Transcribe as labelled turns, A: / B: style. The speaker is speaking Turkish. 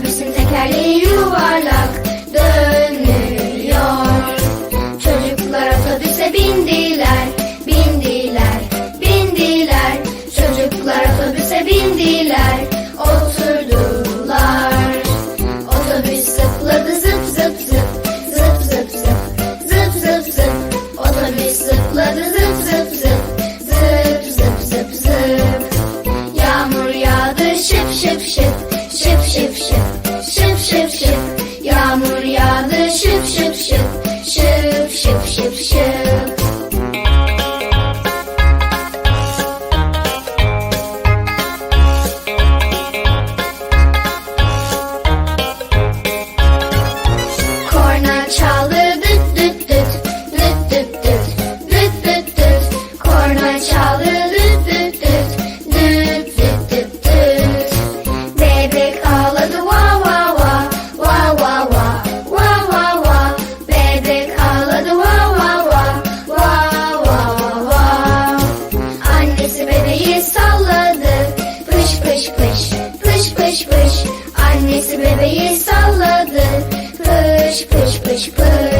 A: Otobüsün tekerleği yuvarlak dönüyor Çocuklar otobüse bindiler Bindiler, bindiler Çocuklar otobüse bindiler Oturdular Otobüs zıpladı zıp zıp zıp Zıp zıp zıp Zıp zıp zıp Otobüs zıpladı zıp zıp zıp Zıp zıp zıp zıp Yağmur yağdı şıp şıp şıp bebeği salladı. Pış pış pış pış